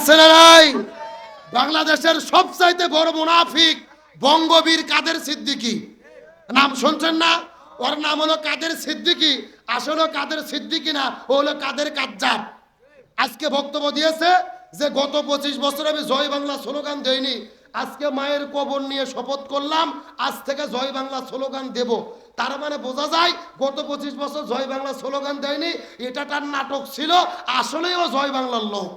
আছে বাংলাদেশের সবচাইতে বড় মুনাফিক বঙ্গবীর কাদের সিদ্দিকী? নাম শুনছেন না? ওর নাম হলো কাদের সিদ্দিকী? আসলে কাদের সিদ্দিকী না? ও হলো কাদের কাজ্জাব? আজকে বক্তব্য দিয়েছে যে গত পঁচিশ বছর আমি জয় বাংলা স্লোগান দেইনি। আজকে মায়ের কবর নিয়ে শপথ করলাম, আজ থেকে জয় বাংলা স্লোগান দেব। তার মানে বোঝা যায়, গত পঁচিশ বছর জয় বাংলা স্লোগান দেয়নি, এটা তার নাটক ছিল, আসলেই ও জয় বাংলার লোক।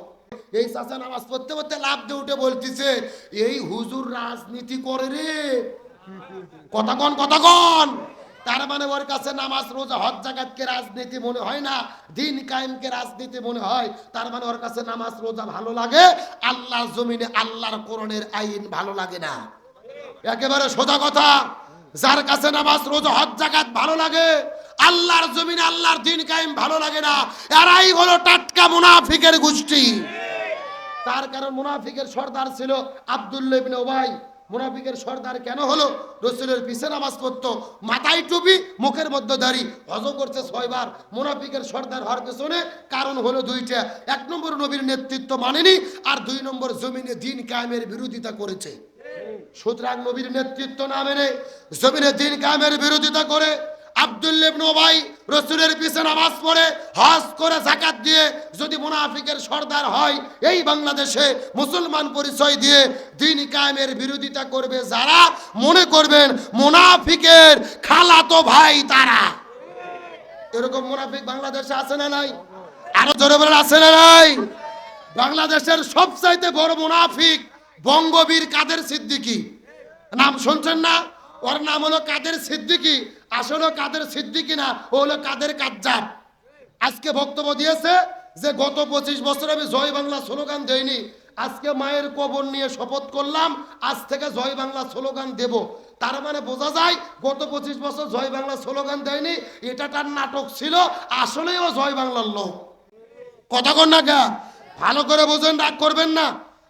এই চাচা নামাজ পড়তে পড়তে লাভ দিয়ে উঠে বলতেছে, এই হুজুর রাজনীতি করে রে। কথা কন কথা কন। তার মানে ওর কাছে নামাজ রোজা হজ জাকাতকে রাজনীতি মনে হয় না, দিন কায়েম কায়েমকে রাজনীতি মনে হয়। তার মানে ওর কাছে নামাজ রোজা ভালো লাগে, আল্লাহর জমিনে আল্লাহর কোরআনের আইন ভালো লাগে না। একেবারে সোজা কথা। যার কাছে নামাজ রোজা হজ জাকাত ভালো লাগে, আল্লাহর জমিনে আল্লাহর দিন কায়েম ভালো লাগে না। এরাই হলো টাটকা মুনাফিকের গোষ্ঠী। তার কারণ মুনাফিকের সর্দার ছিল আব্দুল্লাহ ইবনে ওবাই মুনাফিকের সর্দার কেন হলো? রসুলের পিছে নামাজ পড়তো, মাথায় টুপি, মুখের মধ্যে দাড়ি। হজ করছে ছয়বার মুনাফিকের সর্দার হওয়ার পেছনে কারণ হলো দুইটা। এক নম্বর নবীর নেতৃত্ব মানেনি, আর দুই নম্বর জমিনে দিন কায়েমের বিরোধিতা করেছে। সুতরাং নবীর নেতৃত্ব না মেনে জমিনে দিন কায়েমের বিরোধিতা করে রসুলের হজ করে যদি মুনাফিকের মুসলমান পরিচয় দিয়ে বিরোধিতা করবেন খালাতো ভাই তারা। এরকম মুনাফিক বাংলাদেশে আছে না নাই? আরও জোরে আছে না নাই? বাংলাদেশের সবচাইতে বড় মুনাফিক বঙ্গবীর কাদের সিদ্দিকী? নাম শুনছেন না? ওর নাম হলো কাদের সিদ্দিকী? আসলে কাদের সিদ্দিকী না, ও হলো কাদের কাজ্জাব। আজকে বক্তব্য দিয়েছে যে গত পঁচিশ বছর আমি জয় বাংলা স্লোগান দেইনি। আজকে মায়ের কবর নিয়ে শপথ করলাম, আজ থেকে জয় বাংলা স্লোগান দেব। তার মানে বোঝা যায়, গত পঁচিশ বছর জয় বাংলা স্লোগান দেয়নি, এটা তার নাটক ছিল, আসলেই ও জয় বাংলার লোক। কথা কন না গা ভালো করে বোঝেন, রাগ করবেন না।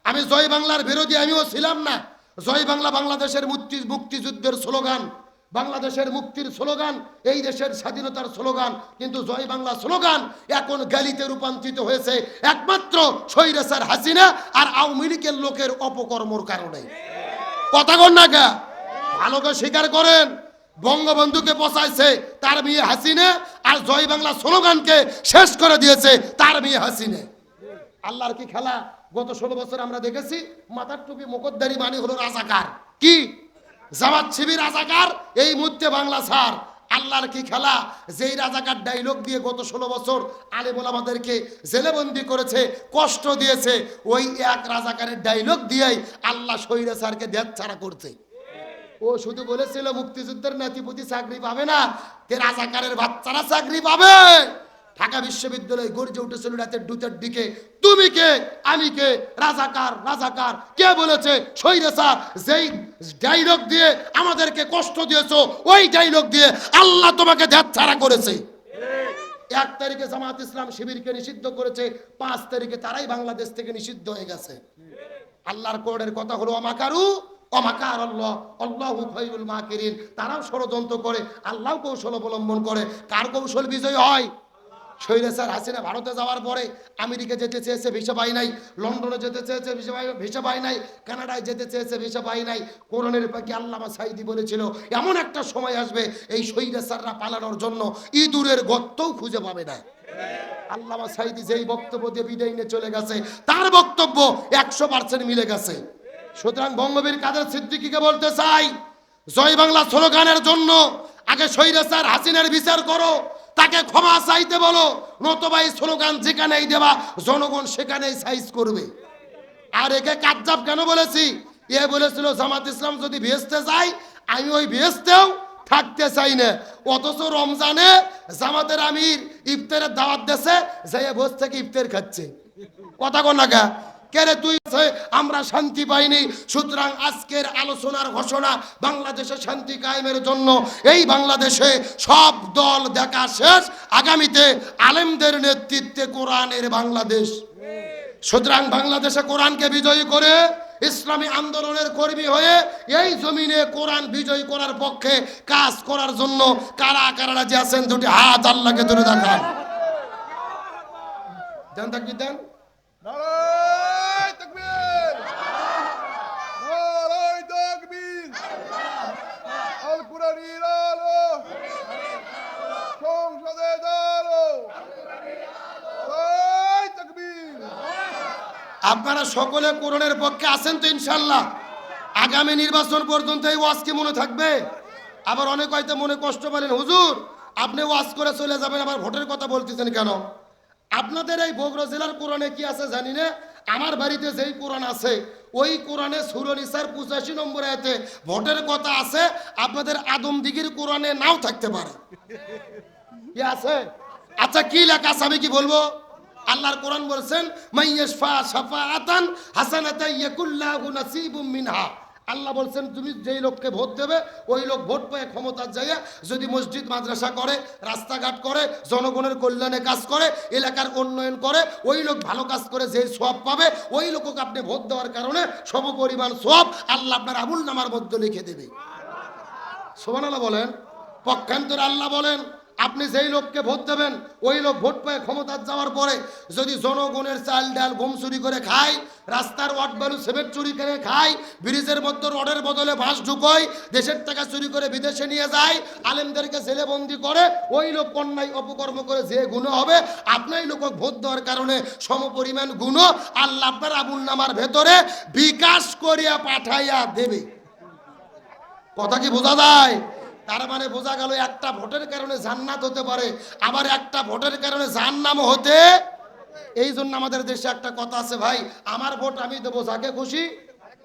আমি জয় বাংলার বিরোধী, আমিও ছিলাম না। জয় বাংলা বাংলাদেশের মুক্তি মুক্তিযুদ্ধের স্লোগান। বাংলাদেশের মুক্তির স্লোগান, এই দেশের স্বাধীনতার স্লোগান, কিন্তু জয় বাংলা স্লোগান এখন গালিতে রূপান্তরিত হয়েছে একমাত্র স্বৈরাচার হাসিনা আর আওয়ামী লীগের লোকের অপকর্মর কারণে। কথা কন না গা ভালো করে স্বীকার করেন, বঙ্গবন্ধুকে বসাইছে, তার মেয়ে হাসিনে আর জয় বাংলা স্লোগানকে শেষ করে দিয়েছে তার মেয়ে হাসিনে। আল্লাহর কি খেলা? গত ষোলো বছর আমরা দেখেছি, মাথার টুপি মুকদ্দারি মানে হলো রাজাকার। কি? জামাত শিবির রাজাকার, এই মুহূর্তে বাংলা সার আল্লাহর কি খেলা? যেই রাজাকার ডাইলগ দিয়ে গত ষোলো বছর আলেমুল আমাদেরকে জেলেবন্দি করেছে, কষ্ট দিয়েছে, ওই এক রাজাকারের ডাইলগ দিয়েই আল্লাহ সৈরা স্যারকে দেশ ছাড়া করছে। ও শুধু বলেছিল, মুক্তিযুদ্ধের নাতিপুতি চাকরি পাবে না রাজাকারের বাচ্চারা চাকরি পাবে। ঢাকা বিশ্ববিদ্যালয় গর্জে উঠেছিল রাতের দুটার দিকে, তুমি কে? আমি কে? রাজাকার রাজাকার। কে বলেছে? সৈরে স্যার, যেই ডাইলগ দিয়ে আমাদেরকে কষ্ট দিয়েছ, ওই ডাইলগ দিয়ে আল্লাহ তোমাকে ধ্যাত ছাড়া করেছে। এক তারিখে জামাত ইসলাম শিবিরকে নিষিদ্ধ করেছে, পাঁচ তারিখে তারাই বাংলাদেশ থেকে নিষিদ্ধ হয়ে গেছে। আল্লাহর কোরআনের কথা হলো, অমাকারু, অমাকার আল্লাহ, আল্লাহু খৈরুল মাকিরিন। তারাও ষড়যন্ত্র করে আল্লাহ কৌশল অবলম্বন করে। কার কৌশল বিজয় হয়? স্যার হাসিনা ভারতে যাওয়ার পরে আমেরিকা যেতে চেয়েছে, ভিসা পাই নাই, লন্ডনে যেতে চেয়েছে, ভিসা পাই ভিসা নাই, কানাডায় যেতে চেয়েছে, ভিসা পাই নাই, কোরআনের পাখি আল্লামা সাইদি বলেছিল, এমন একটা সময় আসবে এই স্যাররা পালানোর জন্য ইঁদুরের গর্তও খুঁজে পাবে না। আল্লামা সাইদি যেই বক্তব্য দিয়ে বিদায় নিয়ে চলে গেছে, তার বক্তব্য একশো পার্সেন্ট মিলে গেছে। সুতরাং বঙ্গবীর কাদের সিদ্দিকিকে বলতে চাই, জয় বাংলা স্লোগানের জন্য আগে স্যার হাসিনের বিচার করো তাকে ক্ষমা চাইতে বলো, নতবা এই স্লোগান যেখানেই দেবা, জনগণ সেখানেই সাইজ করবে। আর একে কাজ্জাব কেন বলেছি? এ বলেছিল, জামাত ইসলাম যদি ভেস্তে যায়, আমি ওই ভেস্তেও থাকতে চাই না। অথচ রমজানে জামাতের আমির ইফতারের দাওয়াত দেশে যাইয়ে বস থেকে ইফতার খাচ্ছে। কথা কন না কা? কে রে তুই আমরা শান্তি পাইনি। সুতরাং আজকের আলোচনার ঘোষণা বাংলাদেশে শান্তি কায়েমের জন্য। এই বাংলাদেশে সব দল দেখা শেষ। আগামীতে আলেমদের নেতৃত্বে কোরআনের বাংলাদেশ। সুতরাং বাংলাদেশে কোরআনকে বিজয়ী করে ইসলামী আন্দোলনের কর্মী হয়ে এই জমিনে কোরআন বিজয়ী করার পক্ষে কাজ করার জন্য কারা কারা যে আছেন দুটি হাত আল্লাহকে ধরে দেখান। দেন? দেন আপনারা সকলে করোনের পক্ষে আছেন তো ইনশাল্লাহ আগামী নির্বাচন পর্যন্ত এই ওয়াজ কি মনে থাকবে? আবার অনেক হয়তো মনে কষ্ট পেলেন হুজুর, আপনি ওয়াজ করে চলে যাবেন, আবার ভোটের কথা বলতেছেন কেন? আপনাদের এই বগুড়া জেলার কোরআনে কি আছে জানি না? আমার বাড়িতে যেই কোরআন আছে ওই কোরআনে সুরনিসার পঁচাশি নম্বর এতে ভোটের কথা আছে, আপনাদের আদমদিগির কোরআনে নাও থাকতে পারে। আছে? আচ্ছা কি লেখা আছে আমি কি বলব? আল্লাহর কোরআন বলছেন, মাইয়াশফা শাফাআতান হাসানাতা ইয়াকুল্লাহু নাসিবুম মিনহা। আল্লাহ বলছেন, তুমি যেই লোককে ভোট দেবে, ওই লোক ভোট পেয়ে ক্ষমতার যাইয়া যদি মসজিদ, মাদ্রাসা করে, রাস্তাঘাট করে, জনগণের কল্যাণে কাজ করে, এলাকার উন্নয়ন করে, ওই লোক ভালো কাজ করে, যেই সব পাবে, ওই লোককে আপনি ভোট দেওয়ার কারণে সমপরিমাণ সব আল্লাহ আপনার আবুল নামার মধ্যে লিখে দেবে। সোমান আল্লাহ বলেন। পক্ষান্তরে আল্লাহ বলেন আপনি যেই লোককে ভোট দেবেন, ওই লোক ভোট পেয়ে ক্ষমতার যাওয়ার পরে যদি জনগণের চাল ডাল গম চুরি করে খায়, রাস্তার ওয়াট বালু, সিমেন্ট চুরি করে খায়, ব্রিজের মধ্যে রডের বদলে বাঁশ ঢুকোয়, দেশের টাকা চুরি করে বিদেশে নিয়ে যায়, আলেমদেরকে জেলেবন্দি করে, ওই লোক অন্যায় অপকর্ম করে যে গুণ হবে, আপনাই লোক ভোট দেওয়ার কারণে সমপরিমাণ গুণ, আল্লাহ আপনার আবুল নামার ভেতরে বিকাশ করিয়া পাঠাইয়া দেবে। কথা কি বোঝা যায়? তার মানে বোঝা গেল একটা ভোটের কারণে জান্নাত হতে পারে, আবার একটা ভোটের কারণে জাহান্নাম হতে এই জন্য আমাদের দেশে একটা কথা আছে, ভাই, আমার ভোট আমি দেবো যাকে খুশি,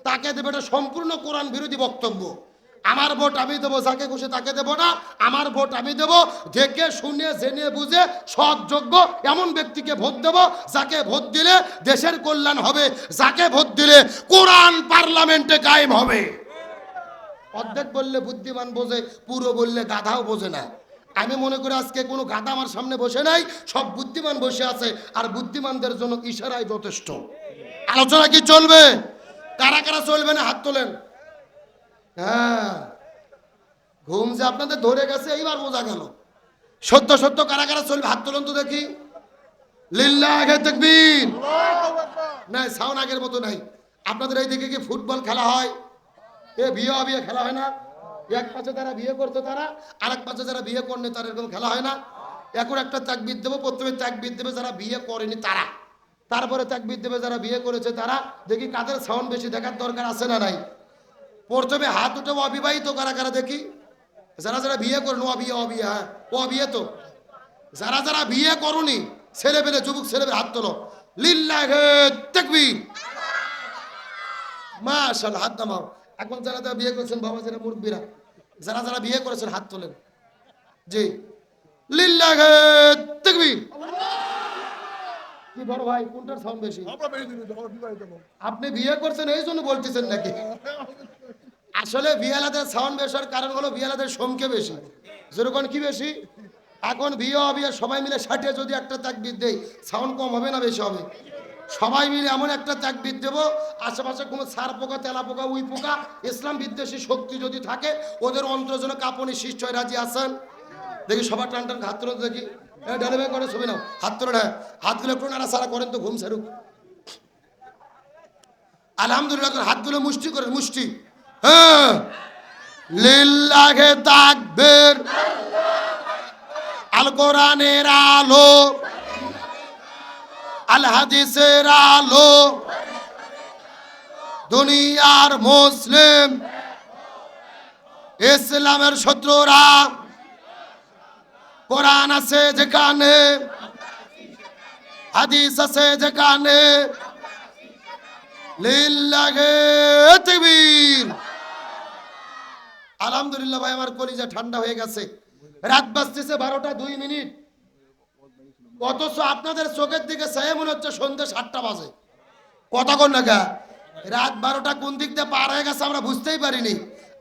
তাকে দেবে এটা সম্পূর্ণ কোরআন বিরোধী বক্তব্য। আমার ভোট আমি দেবো যাকে খুশি তাকে দেবো না, আমার ভোট আমি দেবো দেখে, শুনে, জেনে, বুঝে, সৎ, যোগ্য এমন ব্যক্তিকে ভোট দেবো যাকে ভোট দিলে দেশের কল্যাণ হবে, যাকে ভোট দিলে কোরআন পার্লামেন্টে কায়েম হবে। অর্ধেক বললে বুদ্ধিমান বোঝে পুরো বললে গাধাও বোঝে না। আমি মনে করি আজকে কোনো গাধা আমার সামনে বসে নাই সব বুদ্ধিমান বসে আছে আর বুদ্ধিমানদের জন্য ইশারাই যথেষ্ট। আলোচনা কি চলবে? কারা কারা চলবে না? হাত তোলেন। হ্যাঁ। ঘুম যে আপনাদের ধরে গেছে এইবার বোঝা গেল। সত্য সত্য কারা কারা চলবে? হাত তোলেন তো দেখি। তাকবীর। না সাউন আগের মতো নাই। আপনাদের এই দিকে কি ফুটবল খেলা হয়? এ বিয়ে বিয়ে খেলা হয় না। এক পাশে যারা বিয়ে করতো তারা আর এক পাশে যারা বিয়ে করেনি তারা এরকম খেলা হয় না। এখন একটা তাকবিদ দেবো, প্রথমে তাকবিদ দেবে যারা বিয়ে করেনি তারা। তারপরে তাকবিদ দেবে যারা বিয়ে করেছে তারা। দেখি কাদের সাউন্ড বেশি দেখার দরকার আছে না নাই? প্রথমে হাত উঠে অবিবাহিত কারা কারা দেখি? যারা যারা বিয়ে করেন অবিয়ে অবিয়ে হ্যাঁ অবিয়ে তো। যারা যারা বিয়ে করনি, ছেলে পেলে, যুবক ছেলে পেলে, হাত তোলো। লিল্লাহে তাকবীর। মাশাল হাত নামাও। এখন যারা যারা বিয়ে করেছেন বাবা যারা মুরব্বীরা যারা যারা বিয়ে করেছেন হাত তোলেন। জি। কি বড় ভাই কোনটার সাউন্ড বেশি? আমরা বেশি দিন আমরা বিবাহিত লোক। আপনি বিয়ে করছেন এই জন্য বলতেছেন নাকি? আসলে বিয়ালাদের সাউন্ড বেশার কারণ হলো বিয়ালাদের সমকে বেশি। যেরকম কি বেশি? এখন বিয়ে সবাই মিলে ষাটে যদি একটা তাকবিদ দেই সাউন্ড কম হবে না বেশি হবে? সবাই মিলে এমন একটা তাকবিদ দেবো, আশেপাশে কোনো সার পোকা, তেলা পোকা, উই পোকা, ইসলাম বিদ্বেষী শক্তি যদি থাকে, ওদের অন্তর যেন কাঁপনি সৃষ্টি হয়। রাজি আছেন? দেখি সবার টান টান, হাত দেখি। ডেলিভারি করে ছবি নাও। হাত তুলে না হাতগুলো একটু নাড়া সারা করেন তো, ঘুম সারুক আলহামদুলিল্লাহ হাতগুলো মুষ্টি করেন মুষ্টি। হ্যাঁ। লিল্লাহে তাকবীর। আল কোরআনের আলো। আল হাদিসের আলো। দুনিয়ার মুসলিম, ইসলামের শত্রুরা, কোরআন আছে যেখানে, হাদিস আছে যেখানে আলহামদুলিল্লাহ ভাই, আমার কলিজা ঠান্ডা হয়ে গেছে। রাত বাজতেছে বারোটা দুই মিনিট। অথচ আপনাদের চোখের দিকে চেয়ে মনে হচ্ছে সন্ধ্যে সাতটা বাজে। কথা কোন নাকা রাত বারোটা কোন দিক দিয়ে পার হয়ে গেছে আমরা বুঝতেই পারিনি।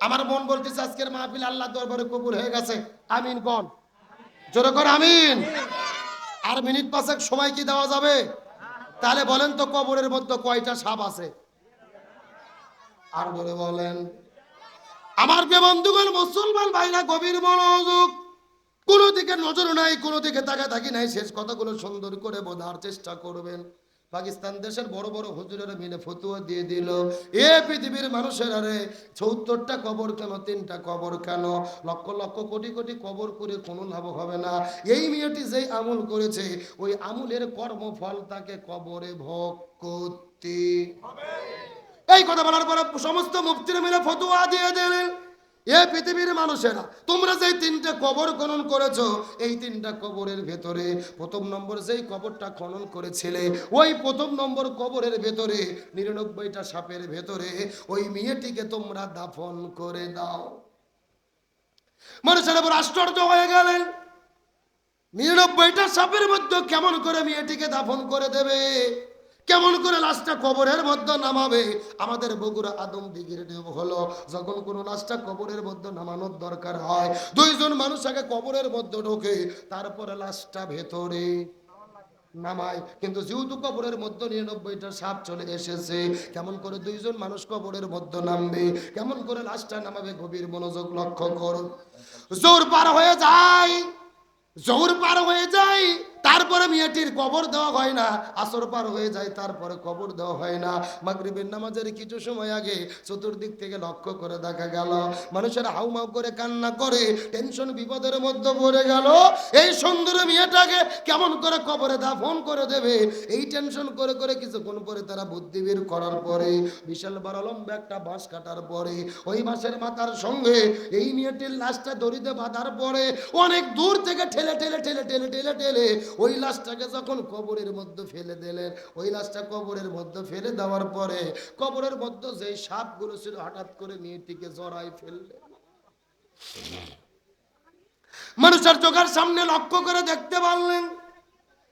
আমার মন বলতেছে আজকের মাহফিল আল্লাহ দরবারে কবুল হয়ে গেছে। আমিন কোন। জোরে কর আমিন। আর মিনিট পাঁচেক সময় কি দেওয়া যাবে? তাহলে বলেন তো কবরের মধ্যে কয়টা সাপ আছে? আর বলে বলেন, আমার বন্ধুগণ, মুসলমান ভাইরা, গভীর মনোযোগ কোনো দিকে নজর নাই, কোনো দিকে তাকা থাকি নাই। শেষ কথাগুলো সুন্দর করে বোঝার চেষ্টা করবেন। পাকিস্তান দেশের বড় বড় হুজুরেরা মিলে ফতুয়া দিয়ে দিল। এ পৃথিবীর মানুষের আরে, চৌত্তরটা কবর কেন, তিনটা কবর কেন? লক্ষ লক্ষ কোটি কোটি কবর করে কোনো লাভ হবে না। এই মেয়েটি যেই আমল করেছে, ওই আমলের কর্মফল তাকে কবরে ভোগ করতে এই কথা বলার পরে সমস্ত মুফতিরা মিলে ফতুয়া দিয়ে দিলেন। এ পৃথিবীর মানুষেরা, তোমরা যেই তিনটা কবর খনন করেছ, এই তিনটা কবরের ভেতরে প্রথম নম্বর যেই কবরটা খনন করেছিলে, ওই প্রথম নম্বর কবরের ভেতরে, নিরানব্বইটা সাপের ভেতরে, ওই মেয়েটিকে তোমরা দাফন করে দাও। মানুষের উপর আশ্চর্য হয়ে গেলেন নিরানব্বইটা সাপের মধ্যে কেমন করে মেয়েটিকে দাফন করে দেবে? কেমন করে লাশটা কবরের মধ্যে নামাবে? আমাদের বগুড়া আদম দিঘির নিয়ম হলো, যখন কোনো লাশটা কবরের মধ্যে নামানোর দরকার হয়, দুইজন মানুষ আগে কবরের মধ্যে ঢোকে, তারপরে লাশটা ভেতরে নামায়। কিন্তু যেহেতু কবরের মধ্যে নিরানব্বইটা সাপ চলে এসেছে, কেমন করে দুইজন মানুষ কবরের মধ্যে নামবে? কেমন করে লাশটা নামাবে? গভীর মনোযোগ লক্ষ্য করো জোর পার হয়ে যায়, জোর পার হয়ে যায়। মেয়েটির কবর দেওয়া হয় না, আসর পার হয়ে যায়, তারপরে কবর দেওয়া হয় না। মাগরিবের নামাজের কিছু সময় আগে চতুর্দিক থেকে লক্ষ্য করে দেখা গেল, মানুষের হাউমাউ করে কান্না করে, টেনশন বিপদের মধ্যে পড়ে গেল। এই সুন্দর মেয়েটাকে কেমন করে কবরে দাফন করে দেবে? এই টেনশন করে করে কিছুক্ষণ পরে তারা বুদ্ধি বের করার পরে, বিশাল বড় লম্বা একটা বাঁশ কাটার পরে, ওই বাঁশের মাথার সঙ্গে এই মেয়েটির লাশটা দড়িতে বাঁধার পরে, অনেক দূর থেকে ঠেলে ঠেলে ঠেলে ঠেলে ঠেলে ঠেলে ওই লাশটাকে যখন কবরের মধ্যে ফেলে দিলেন, ওই লাশটা কবরের মধ্যে ফেলে দেওয়ার পরে কবরের মধ্যে যেই সাপগুলো ছিল, হঠাৎ করে মেয়েটিকে জড়াই ফেললেন। মানুষের চোখের সামনে লক্ষ্য করে দেখতে পারলেন,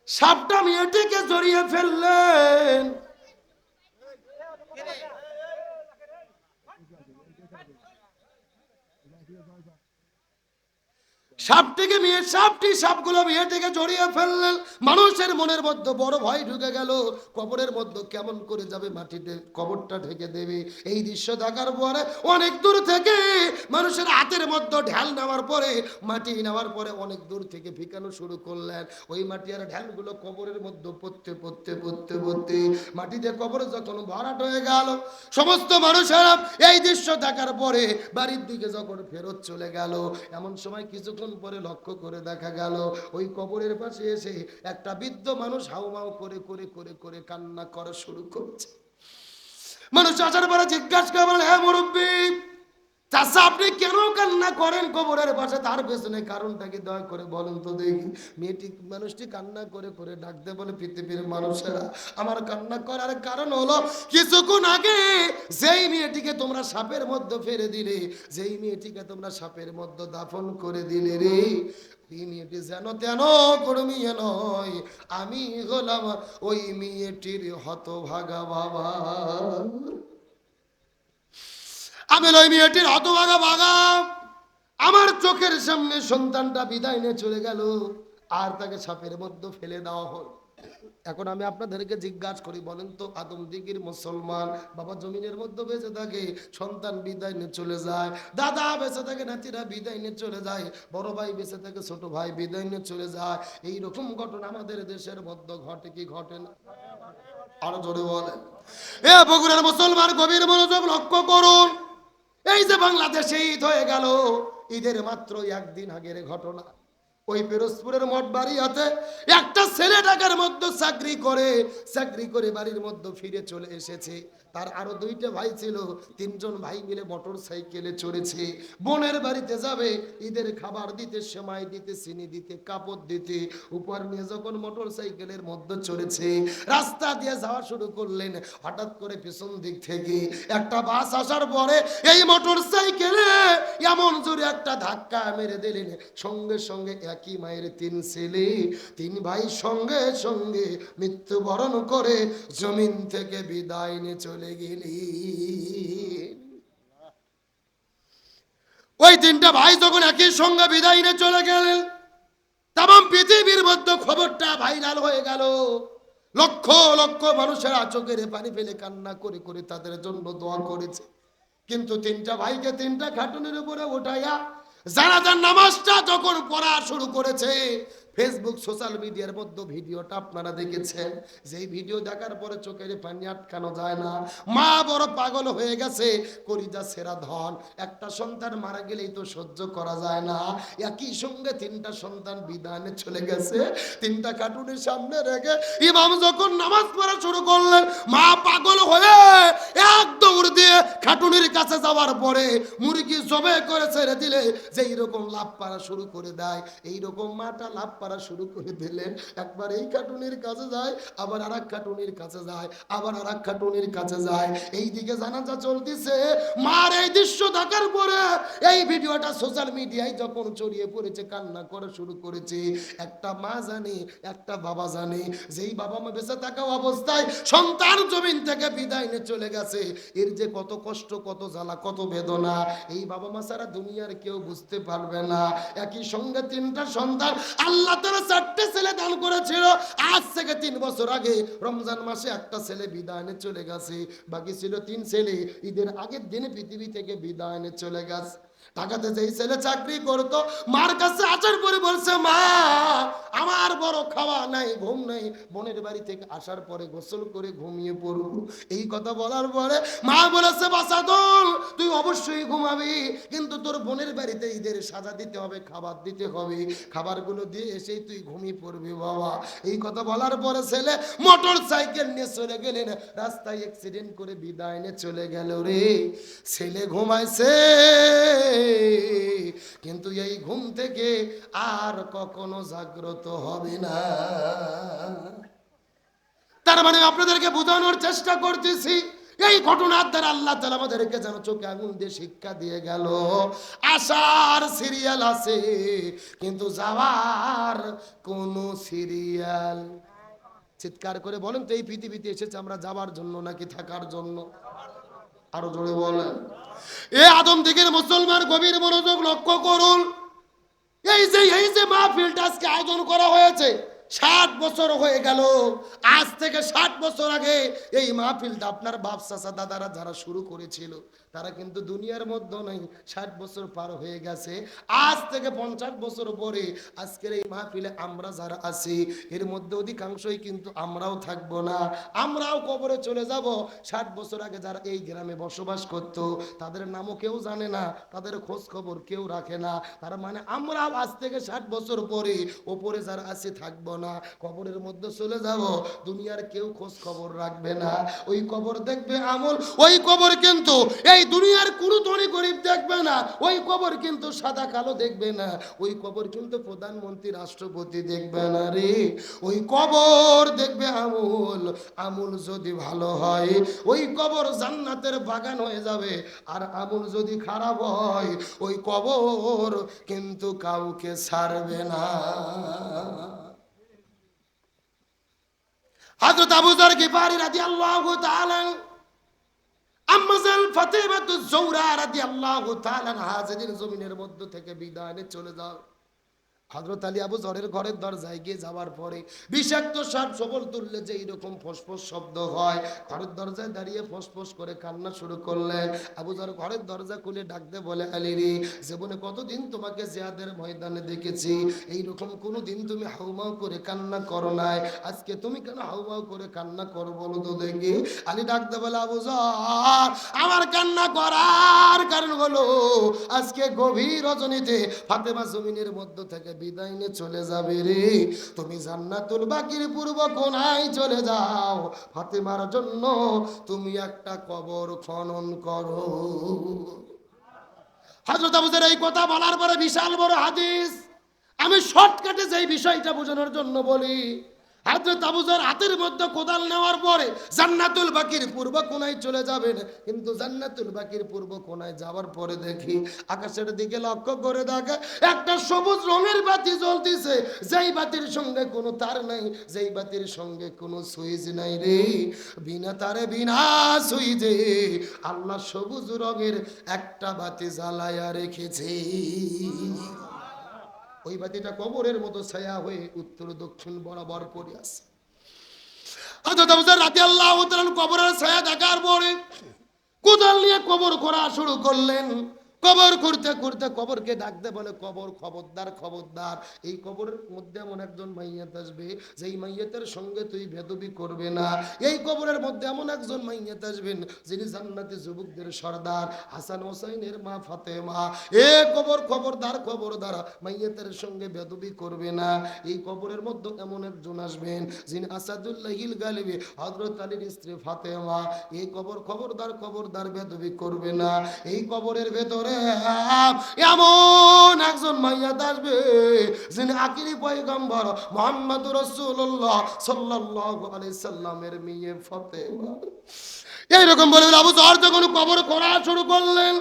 সাপটা মেয়েটিকে জড়িয়ে ফেললেন। সাপটিকে মেয়ে সাপটি সাপগুলো মেয়েটিকে জড়িয়ে ফেললেন মানুষের মনের মধ্যে বড় ভয় ঢুকে গেল। কবরের মধ্যে কেমন করে যাবে মাটিতে? কবরটা ঢেকে দেবে। এই দৃশ্য দেখার পরে অনেক দূর থেকে মানুষের হাতের মধ্যে ঢাল নেওয়ার পরে, মাটি নেওয়ার পরে অনেক দূর থেকে ফিকানো শুরু করলেন। ওই মাটি আর ঢালগুলো কবরের মধ্যে পড়তে পড়তে পড়তে পড়তে মাটিতে কবর যখন ভরাট হয়ে গেল, সমস্ত মানুষেরা এই দৃশ্য দেখার পরে বাড়ির দিকে যখন ফেরত চলে গেল, এমন সময় কিছুক্ষণ পরে লক্ষ্য করে দেখা গেল, ওই কবরের পাশে এসে একটা বৃদ্ধ মানুষ হাউমাউ করে করে করে করে কান্না করা শুরু করছে। মানুষ আসার পরে জিজ্ঞাসা করে বলে হ্যাঁ মুরব্বী আপনি কেন কান্না করেন কবরের পাশে? তার পেছনে দয়া করে তো দেখি। মেয়েটি, মানুষটি কান্না করে করে ডাকতে বলে, পৃথিবীর মানুষেরা, আমার কান্না করার কারণ হলো, কিছুক্ষণ আগে যেই মেয়েটিকে তোমরা সাপের মধ্যে ফেলে দিলে, যেই মেয়েটিকে তোমরা সাপের মধ্যে দাফন করে দিলে রে ওই মেয়েটি যেন তেন কর্মীয় নয়। আমি হলাম ওই মেয়েটির হতভাগা বাবা। আমি ওই মেয়েটির হতভাগা ভাগা আমার চোখের সামনে সন্তানটা বিদায় নিয়ে চলে গেল, আর তাকে সাপের মধ্যে ফেলে দেওয়া হল। এখন আমি আপনাদেরকে জিজ্ঞাসা করি, বলেন তো, আদম দিগির মুসলমান বাবা জমিনের মধ্যে বেঁচে থাকে, সন্তান বিদায় নিয়ে চলে যায়, দাদা বেঁচে থাকে, নাতিরা বিদায় নিয়ে চলে যায়, বড় ভাই বেঁচে থাকে, ছোট ভাই বিদায় নিয়ে চলে যায়। এই রকম ঘটনা আমাদের দেশের মধ্যে ঘটে কি ঘটে না? আরও জোরে বলেন। এ বগুড়ার মুসলমান গভীর মনোযোগ লক্ষ্য করুন। এই যে বাংলাদেশে ঈদ হয়ে গেল, ঈদের মাত্র একদিন আগের ঘটনা। ওই পিরোজপুরের মঠ বাড়ি আছে একটা ছেলে ঢাকার মধ্যে চাকরি করে চাকরি করে বাড়ির মধ্যে ফিরে চলে এসেছে। তার আরও দুইটা ভাই ছিল, তিনজন ভাই মিলে মোটর সাইকেলে চড়েছে। বোনের বাড়িতে যাবে, ঈদের খাবার দিতে, সেমাই দিতে, চিনি দিতে, কাপড় দিতে উপর নিয়ে যখন মোটর সাইকেলের মধ্যে চড়েছে, রাস্তা দিয়ে যাওয়া শুরু করলেন। হঠাৎ করে পিছন দিক থেকে একটা বাস আসার পরে এই মোটর সাইকেলে এমন জোরে একটা ধাক্কা মেরে দিলেন। সঙ্গে সঙ্গে একই মায়ের তিন ছেলে, তিন ভাই সঙ্গে সঙ্গে মৃত্যুবরণ করে জমিন থেকে বিদায় নিয়ে চলে গেলি ওই তিনটা ভাই যখন একই সঙ্গে বিদায় নিয়ে চলে গেলেন তাম পৃথিবীর মধ্যে খবরটা ভাইরাল হয়ে গেল। লক্ষ লক্ষ মানুষেরা চোখের পানি ফেলে কান্না করে করে তাদের জন্য দোয়া করেছে। কিন্তু তিনটা ভাইকে তিনটা খাটুনের উপরে উঠাইয়া জানাজার নামাজটা যখন পড়া শুরু করেছে ফেসবুক সোশ্যাল মিডিয়ার মধ্যে ভিডিওটা আপনারা দেখেছেন। যেই ভিডিও দেখার পরে চোখের পানি আটকানো যায় না। মা বড় পাগল হয়ে গেছে। কলিজা সেরা ধন। একটা সন্তান মারা গেলেই তো সহ্য করা যায় না। একই সঙ্গে তিনটা সন্তান বিধানে চলে গেছে। তিনটা কার্টুনের সামনে রেখে ইমাম যখন নামাজ পড়া শুরু করলেন, মা পাগল হয়ে এক দৌড় দিয়ে খাটুনির কাছে যাওয়ার পরে মুরগি জবে করে ছেড়ে দিলে যে এইরকম লাভ পাড়া শুরু করে দেয়। এইরকম মাটা লাভ পাড়া শুরু করে দিলেন। একবার এই খাটুনির কাছে যায়, আবার আর এক খাটুনির কাছে যায়, আবার আর এক খাটুনির কাছে যায়। এইদিকে জানাজা চলতেছে। মার এই দৃশ্য দেখার পরে এই ভিডিওটা সোশ্যাল মিডিয়ায় যখন ছড়িয়ে পড়েছে, কান্না করা শুরু করেছে। একটা মা জানে, একটা বাবা জানে। যেই বাবা মা বেঁচে থাকা অবস্থায় সন্তান জমিন থেকে বিদায় নিয়ে চলে গেছে। এর যে কত কষ্ট, কত জ্বালা, কত বেদনা, এই বাবা মা ছাড়া দুনিয়ার কেউ বুঝতে পারবে না। একই সঙ্গে তিনটা সন্তান আল্লাহ তারা চারটে ছেলে দান করেছিল। আজ থেকে তিন বছর আগে রমজান মাসে একটা ছেলে বিদায় চলে গেছে। বাকি ছিল তিন ছেলে। ঈদের আগের দিনে পৃথিবী থেকে বিদায় চলে গেছে। ঢাকাতে যেই ছেলে চাকরি করতো, মার কাছে আচার করে বলছে, মা, আমার বড় খাওয়া নাই, ঘুম নাই। বোনের বাড়ি থেকে আসার পরে গোসল করে ঘুমিয়ে পড়ব। এই কথা বলার পরে মা বলেছে বাসাদল তুই অবশ্যই ঘুমাবি, কিন্তু তোর বোনের বাড়িতে ঈদের সাজা দিতে হবে, খাবার দিতে হবে। খাবারগুলো দিয়ে এসেই তুই ঘুমিয়ে পড়বি, বাবা। এই কথা বলার পরে ছেলে মোটর সাইকেল নিয়ে চলে গেলেন। রাস্তায় অ্যাক্সিডেন্ট করে বিদায় নিয়ে চলে গেল রে। ছেলে ঘুমাইছে। কিন্তু এই ঘুম থেকে আর কখনো জাগ্রত হবে না। তার মানে আপনাদেরকে বোঝানোর চেষ্টা করতেছি, এই ঘটনার দ্বারা আল্লাহ তালা আমাদেরকে যেন চোখে আগুন দিয়ে শিক্ষা দিয়ে গেল। আসার সিরিয়াল আছে, কিন্তু যাওয়ার কোন সিরিয়াল চিৎকার করে বলেন তো, এই পৃথিবীতে এসেছে আমরা যাবার জন্য নাকি থাকার জন্য? আরও জোরে বলেন। এ আদম থেকে মুসলমান গভীর মনোযোগ লক্ষ্য করুন। এই যে এই যে মাহফিলটা আজকে আয়োজন করা হয়েছে, ষাট বছর হয়ে গেল। আজ থেকে ষাট বছর আগে এই মাহফিলটা আপনার বাপ চাচা দাদারা যারা শুরু করেছিল তারা কিন্তু দুনিয়ার মধ্যে নেই, ষাট বছর পার হয়ে গেছে। আজ থেকে পঞ্চাশ বছর পরে আজকের এই মাহফিলে আমরা যারা আছি, এর মধ্যে অধিকাংশই কিন্তু আমরাও থাকব না। আমরাও কবরে চলে যাব। ষাট বছর আগে যারা এই গ্রামে বসবাস করত, তাদের নামও কেউ জানে না, তাদের খোঁজ খবর কেউ রাখে না। তার মানে আমরাও আজ থেকে ষাট বছর পরে ওপরে যারা আছে থাকব না, কবরের মধ্যে চলে যাব। দুনিয়ার কেউ খোঁজ খবর রাখবে না। ওই কবর দেখবে আমল, ওই কবর কিন্তু এই দুনিয়ার কোনো ধনী গরিব দেখবে না। ওই কবর কিন্তু সাদা কালো দেখবে না। ওই কবর কিন্তু প্রধানমন্ত্রী, রাষ্ট্রপতি দেখবে না রে। ওই কবর দেখবে আমুল। আমুল যদি ভালো হয়, ওই কবর জান্নাতের বাগান হয়ে যাবে। আর আমুল যদি খারাপ হয়, ওই কবর কিন্তু কাউকে ছাড়বে না। হযরত আবু যর গিফারি রাদিয়াল্লাহু তাআলা আম্মাজাল ফাতেমাতু জৌরা রাদিয়াল্লাহু তাআলা হাজির জমিনের মধ্য থেকে বিদায় চলে যাও। হজরত আলী আবু জরের ঘরের দরজায় গিয়ে যাওয়ার পরে বিষাক্ত সাপ সবল তুললে যে এইরকম ফসফস শব্দ হয়। ঘরের দরজায় দাঁড়িয়ে ফসফস করে কান্না শুরু করলেন। আবু জর ঘরের দরজা খুলে ডাকতে বলে, আলী রে, জীবনে কতদিন তোমাকে জিয়াদের ময়দানে দেখেছি? এইরকম কোনো দিন তুমি হাউমাউ করে কান্না করো নাই। আজকে তুমি কেন হাউমাউ করে কান্না করো বলো তো দেখি? আলী ডাকতে বলে, আবু জর আমার কান্না করার কারণ হলো আজকে গভীর রজনীতে ফাতেমা জমিনের মধ্য থেকে বিদায় নিয়ে চলে যাবে রে। তুমি জান্নাতুল বাকির পূর্ব কোনায় চলে যাও। ফাতেমার জন্য তুমি একটা কবর খনন করো। হাজরত আবুদের এই কথা বলার পরে বিশাল বড় হাদিস। আমি শর্টকাটে যেই বিষয়টা বোঝানোর জন্য বলি হাজরত আবুজার হাতের মধ্যে কোদাল নেওয়ার পরে জান্নাতুল বাকির পূর্ব কোনায় চলে যাবেন। কিন্তু জান্নাতুল বাকির পূর্ব কোনায় যাওয়ার পরে দেখি আকাশের দিকে লক্ষ্য করে দেখে একটা সবুজ রঙের বাতি জ্বলতেছে। যেই বাতির সঙ্গে কোনো তার নাই, যেই বাতির সঙ্গে কোনো সুইচ নাই রে। বিনা তারে, বিনা সুইচে আল্লাহ সবুজ রঙের একটা বাতি জ্বালায়া রেখেছে। ওই বাতিটা কবরের মতো ছায়া হয়ে উত্তর দক্ষিণ বরাবর করে আছে। রাতে আল্লাহ কবরের ছায়া দেখার পরে কোদাল নিয়ে কবর করা শুরু করলেন। কবর করতে করতে কবরকে ডাকতে বলে, কবর খবরদার খবরদার। এই কবরের মধ্যে এমন একজন মাইয়াত আসবে, যেই মাইয়াতের সঙ্গে তুই বেদবি করবে না। এই কবরের মধ্যে এমন একজন মাইয়াত আসবেন, যিনি জান্নাতি যুবকদের সর্দার, হাসান হোসাইনের মা ফাতেমা। এ কবর খবরদার খবরদার, মাইয়াতের সঙ্গে বেদবি করবে না। এই কবরের মধ্যে এমন একজন আসবেন, যিনি আসাদুল্লাহিল গালিবি হজরত আলীর স্ত্রী ফাতেমা। এই কবর খবরদার খবরদার, বেদবি করবে না। এই কবরের ভেতরে এমন একজন মাইয়াত আসবে যিনি আকিরি পয়গম্বর মোহাম্মদ রসুল্লাহ আলাইহি সাল্লামের মেয়ে ফাতেমা। এইরকম বলে আবু জহর যখন কবর করা শুরু করলেন,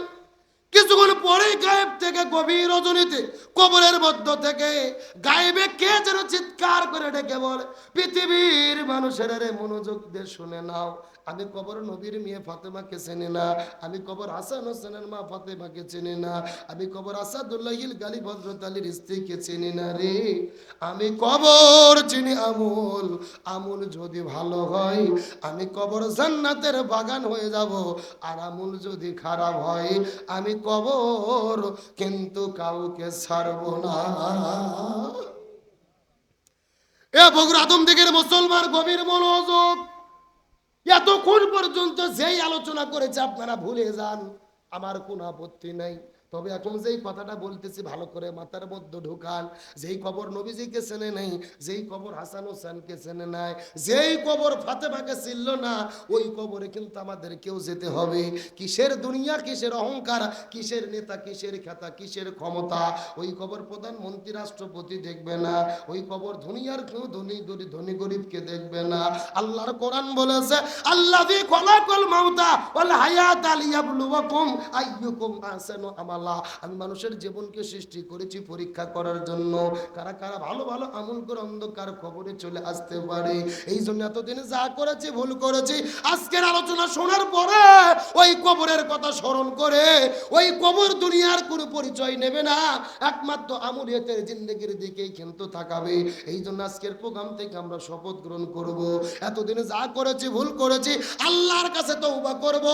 কিছুক্ষণ পরে গায়েব থেকে গভীর রজনীতে কবরের মধ্য থেকে গায়েবে কে যেন চিৎকার করে ডেকে বলে, পৃথিবীর মানুষের মনোযোগ দিয়ে শুনে নাও। আমি কবর নবীর মেয়ে ফাতেমাকে চিনি না, আমি কবর হাসান হোসেনের মা ফাতেমাকে চিনি না, আমি কবর আসাদুল্লাহিল গালি ভদ্রত আলীর স্ত্রীকে চিনি না রে। আমি কবর চিনি আমুল আমুল যদি ভালো হয়, আমি কবর জান্নাতের বাগান হয়ে যাব, আর আমুল যদি খারাপ হয়, আমি কবর কিন্তু কাউকে ছাড়ব না। এ বগুড়া আদম দিকের মুসলমান গভীর মনোযোগ। এতক্ষণ পর্যন্ত যেই আলোচনা করেছে আপনারা ভুলে যান। আমার কোনো আপত্তি নাই। তবে এখন যেই কথাটা বলতেছি, ভালো করে মাথার মধ্যে ঢুকান। যেই কবর নবীজিকে চেনে নাই, যেই কবর হাসান হোসেনকে চেনে নাই, যেই কবর ফাতেমাকে চিনল না, ওই কবরে কিন্তু আমাদের কেউ যেতে হবে। কিসের দুনিয়া, কিসের অহংকার, কিসের নেতা, কিসের খ্যাতা কিসের ক্ষমতা? ওই কবর প্রধানমন্ত্রী, রাষ্ট্রপতি দেখবে না। ওই কবর দুনিয়ার কেউ ধনী, গরিব, ধনী গরিবকে দেখবে না। আল্লাহর কোরআন বলেছে আল্লাহ খলাকল মাউতা ওয়াল হায়াত লিয়াবলুয়াকুম আইয়ুকুম আহসানু আমালা। আমি মানুষের জীবনকে সৃষ্টি করেছি পরীক্ষা করার জন্য। কারা কারা ভালো ভালো আমল করে অন্ধকার খবরে চলে আসতে পারে। এই জন্য এতদিন যা করেছি, ভুল করেছি, আজকের আলোচনা শোনার পরে ওই কবরের কথা স্মরণ করে ওই কবর দুনিয়ার কোনো পরিচয় নেবে না। একমাত্র আমুলিয়তের জিন্দগির দিকেই কিন্তু তাকাবে। এই জন্য আজকের প্রোগ্রাম থেকে আমরা শপথ গ্রহণ করব। এতদিন যা করেছি, ভুল করেছি, আল্লাহর কাছে তো তৌবা করব।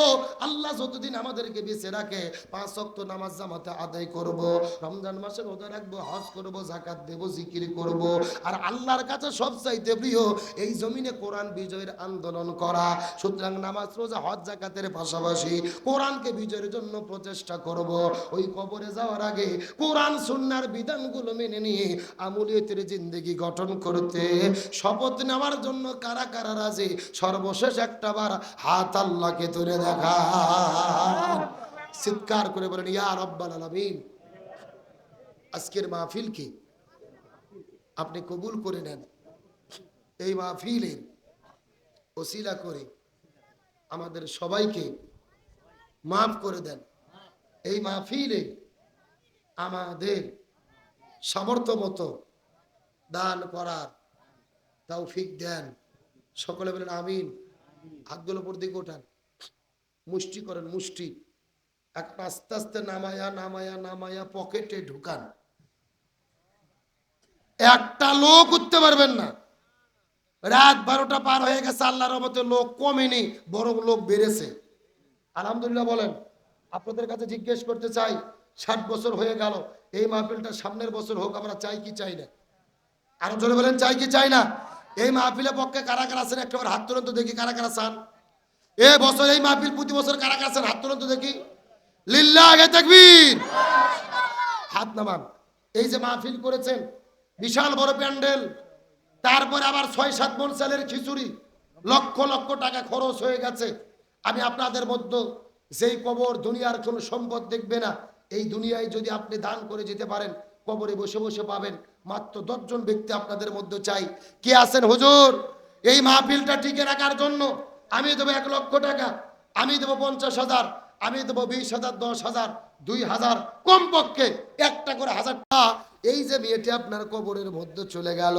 আল্লাহ যতদিন আমাদেরকে বেঁচে রাখে, পাঁচ ওয়াক্ত নামাজ জামাতে আদায় করব, রমজান মাসে রোজা রাখব, হজ করব জাকাত দেব, জিকির করব। আর আল্লাহর কাছে সবচাইতে প্রিয়, এই জমিনে কোরআন বিজয়ের আন্দোলন করা। সুতরাং নামাজ, রোজা, হজ জাকাতের পাশাপাশি কোরআনকে বিজয়ের জন্য প্রচেষ্টা করব। ওই কবরে যাওয়ার আগে কোরআন, সুন্নার বিধানগুলো মেনে নিয়ে আমুলিয়তের জিন্দগি গঠন করতে, শপথ নেওয়ার জন্য কারা কারা রাজি? সর্বশেষ একটা বার হাত আল্লাহকে তুলে দেখা। চিৎকার করে বলেন, ইয়া রব্বাল আলামিন। আজকের মাহফিলকে আপনি কবুল করে নেন। এই মাহফিলের ওসিলা করে আমাদের সবাইকে মাফ করে দেন। এই মাহফিলে আমাদের সামর্থ্য মতো দান করার তৌফিক দেন। সকলে বলেন, আমিন। হাতগুলো উপর দিকে ওঠান। মুষ্টি করেন, মুষ্টি। একটা আস্তে আস্তে নামায়া নামায়া নামায়া পকেটে ঢুকান। একটা লোক উঠতে পারবেন না। রাত বারোটা পার হয়ে গেছে, আল্লাহর রহমতে লোক কমেনি, বরং লোক বেড়েছে। আলহামদুলিল্লাহ বলেন, আপনাদের কাছে জিজ্ঞেস করতে চাই, ষাট বছর হয়ে গেল, এই মাহফিলটা সামনের বছর হোক, আমরা চাই কি চাই না? আরও জোরে বলেন, চাই কি চাই না? এই মাহফিলের পক্ষে কারা কারা আছেন? একটা হাত তুলন্ত দেখি, কারা কারা চান এ বছর, এই মাহফিল প্রতি বছর কারা কারা আছেন? হাত তুলন্ত দেখি। লিল্লাহ তাকবীর। হাত নামান। এই যে মাহফিল করেছেন, বিশাল বড় প্যান্ডেল, তারপরে আবার ছয় সাত মন চালের খিচুড়ি, লক্ষ লক্ষ টাকা খরচ হয়ে গেছে। আমি আপনাদের মধ্যে যেই কবর দুনিয়ার কোনো সম্পদ দেখবে না, এই দুনিয়ায় যদি আপনি দান করে যেতে পারেন, কবরে বসে বসে পাবেন। মাত্র দশজন ব্যক্তি আপনাদের মধ্যে চাই। কে আছেন হুজুর? এই মাহফিলটা টিকে রাখার জন্য আমি দেবো এক লক্ষ টাকা, আমি দেবো পঞ্চাশ হাজার। আমি দেবো বিশ হাজার দশ হাজার দুই হাজার কমপক্ষে একটা করে হাজার টাকা এই যে মেয়েটি আপনার কবরের মধ্যে চলে গেল,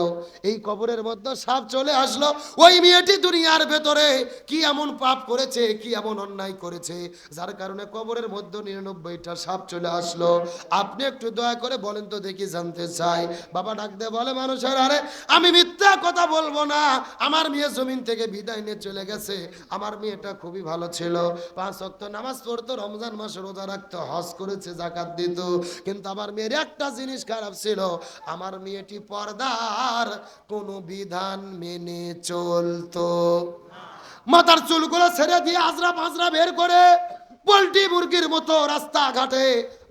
এই কবরের মধ্যে সাপ চলে আসলো, ওই মেয়েটি দুনিয়ার ভেতরে কি এমন পাপ করেছে, কি এমন অন্যায় করেছে? যার কারণে কবরের মধ্যে নিরানব্বইটা সাপ চলে আসলো। আপনি একটু দয়া করে বলেন তো দেখি জানতে চাই। বাবা ডাক দে বলে, মানুষের, আরে, আমি মিথ্যা কথা বলব না। আমার মেয়ে জমিন থেকে বিদায় নিয়ে চলে গেছে। আমার মেয়েটা খুবই ভালো ছিল। পাঁচ অক্ট নামাজ পড়তো, রমজান মাসে রোজা রাখতো, হজ করেছে, জাকাত দিত। কিন্তু আমার মেয়ের একটা জিনিস খারাপ ছিল, আমার মেয়েটি পর্দার কোনো বিধান মেনে চলতো। মাথার চুলগুলো ছেড়ে দিয়ে আজরা পাঁজরা বের করে পোল্ট্রি মুরগির মতো রাস্তাঘাটে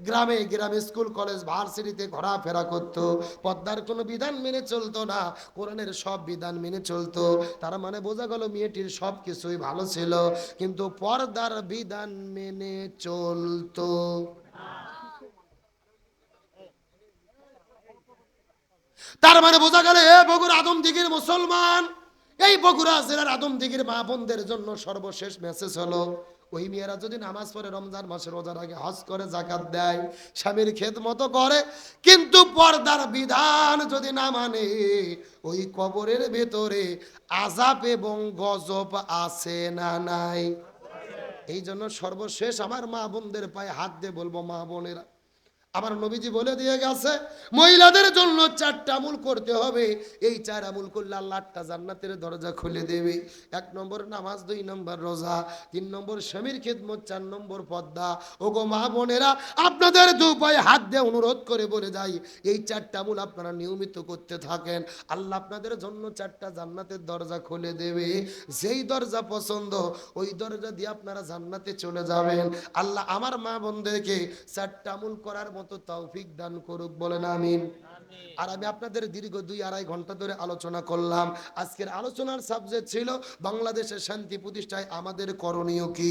গ্রামে গ্রামে স্কুল, কলেজ, ভার্সিটিতে ঘোরাফেরা করতো। পদ্মার কোনো বিধান মেনে চলতো না, কোরআনের সব বিধান মেনে চলতো। তার মানে বোঝা গেল মেয়েটির সব কিছুই ভালো ছিল, কিন্তু পর্দার বিধান মেনে চলতো। তার মানে বোঝা গেল, এ বগুড়া আদম দিঘির মুসলমান। এই বগুড়া জেলার আদম দিঘির মা বোনদের জন্য সর্বশেষ মেসেজ হলো, ওই মেয়েরা যদি নামাজ পড়ে রমজান মাসে রোজার আগে হজ করে, জাকাত দেয়, স্বামীর ক্ষেত মতো করে, কিন্তু পর্দার বিধান যদি না মানে ওই কবরের ভেতরে আজাব এবং গজব আছে না নাই? এই জন্য সর্বশেষ আমার মা বোনদের পায়ে হাত দিয়ে বলব, মা বোনেরা আমার নবীজি বলে দিয়ে গেছে, মহিলাদের জন্য চারটা আমুল করতে হবে। এই চার আমুল করলে আল্লাহ আটটা জান্নাতের দরজা খুলে দেবে। এক নম্বর নামাজ, দুই নম্বর রোজা, তিন নম্বর স্বামীর খেদমত, চার নম্বর পদ্মা। ও গো মা বোনেরা, আপনাদের দু পায়ে হাত দিয়ে অনুরোধ করে বলে যাই, এই চারটা আমুল আপনারা নিয়মিত করতে থাকেন। আল্লাহ আপনাদের জন্য চারটা জান্নাতের দরজা খুলে দেবে। যেই দরজা পছন্দ, ওই দরজা দিয়ে আপনারা জান্নাতে চলে যাবেন। আল্লাহ আমার মা বোনদেরকে চারটা আমুল করার মতো তৌফিক দান করুক বলেন আমিন। আর আমি আপনাদের দীর্ঘ দুই আড়াই ঘণ্টা ধরে আলোচনা করলাম। আজকের আলোচনার সাবজেক্ট ছিল বাংলাদেশের শান্তি প্রতিষ্ঠায় আমাদের করণীয় কি?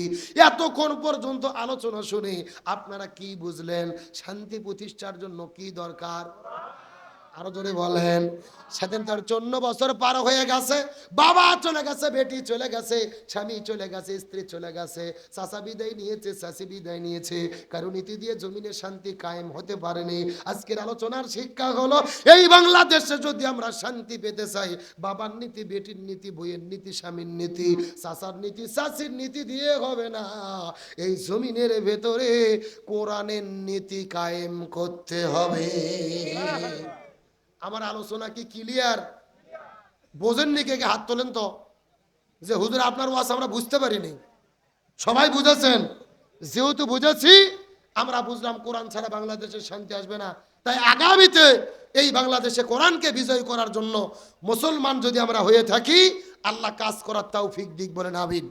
এতক্ষণ পর্যন্ত আলোচনা শুনে আপনারা কি বুঝলেন? শান্তি প্রতিষ্ঠার জন্য কি দরকার? আরও জোরে বলেন। সেদিন তার চন্ন বছর পার হয়ে গেছে। বাবা চলে গেছে, বেটি চলে গেছে, স্বামী চলে গেছে, স্ত্রী চলে গেছে। চাচা বিদায় নিয়েছে চাষি বিদায় নিয়েছে। কারণ নীতি দিয়ে জমিনে শান্তি কায়েম হতে পারেনি। আজকের আলোচনার শিক্ষা হলো, এই বাংলাদেশে যদি আমরা শান্তি পেতে চাই, বাবার নীতি, বেটির নীতি, বইয়ের নীতি, স্বামীর নীতি, চাচার নীতি চাষির নীতি দিয়ে হবে না। এই জমিনের ভেতরে কোরআনের নীতি কায়েম করতে হবে। আমার আলোচনা কি ক্লিয়ার বোঝেননি কে কে হাত তোলেন তো? যে হুজুর, আপনার ওয়াজ আমরা বুঝতে পারিনি। সবাই বুঝেছেন? যেহেতু বুঝেছি, আমরা বুঝলাম কোরআন ছাড়া বাংলাদেশে শান্তি আসবে না। তাই আগামীতে এই বাংলাদেশে কোরআনকে বিজয় করার জন্য মুসলমান যদি আমরা হয়ে থাকি, আল্লাহ কাজ করার তাও ফিক দিক বলেন আবিন